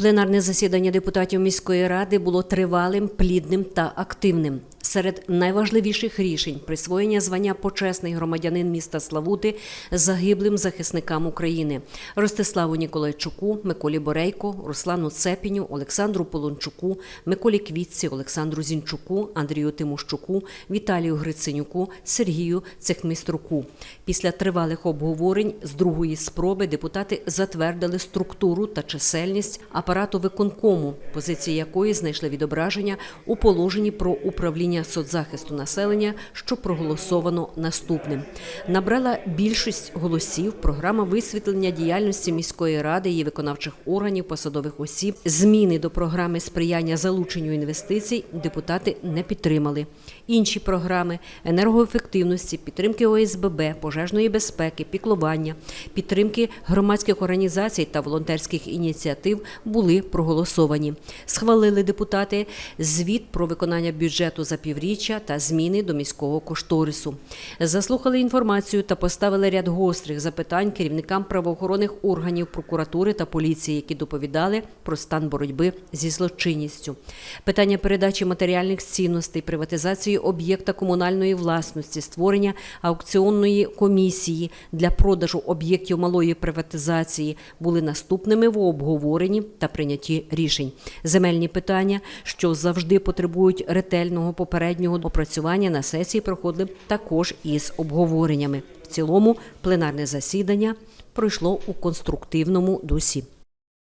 Пленарне засідання депутатів міської ради було тривалим, плідним та активним. Серед найважливіших рішень присвоєння звання почесний громадянин міста Славути загиблим захисникам України Ростиславу Ніколайчуку, Миколі Борейко, Руслану Цепіню, Олександру Полончуку, Миколі Квітці, Олександру Зінчуку, Андрію Тимощуку, Віталію Гриценюку, Сергію Цехміструку. Після тривалих обговорень з другої спроби депутати затвердили структуру та чисельність апарату виконкому, позиції якої знайшли відображення у положенні про управління соцзахисту населення, що проголосовано наступним. Набрала більшість голосів програма висвітлення діяльності міської ради, її виконавчих органів, посадових осіб. Зміни до програми сприяння залученню інвестицій депутати не підтримали. Інші програми енергоефективності, підтримки ОСББ, пожежної безпеки, піклування, підтримки громадських організацій та волонтерських ініціатив були проголосовані. Схвалили депутати звіт про виконання бюджету за півріччя та зміни до міського кошторису. Заслухали інформацію та поставили ряд гострих запитань керівникам правоохоронних органів прокуратури та поліції, які доповідали про стан боротьби зі злочинністю. Питання передачі матеріальних цінностей, приватизації об'єкта комунальної власності, створення аукціонної комісії для продажу об'єктів малої приватизації були наступними в обговоренні та прийнятті рішень. Земельні питання, що завжди потребують ретельного попереднього опрацювання на сесії, проходили також із обговореннями. В цілому пленарне засідання пройшло у конструктивному дусі.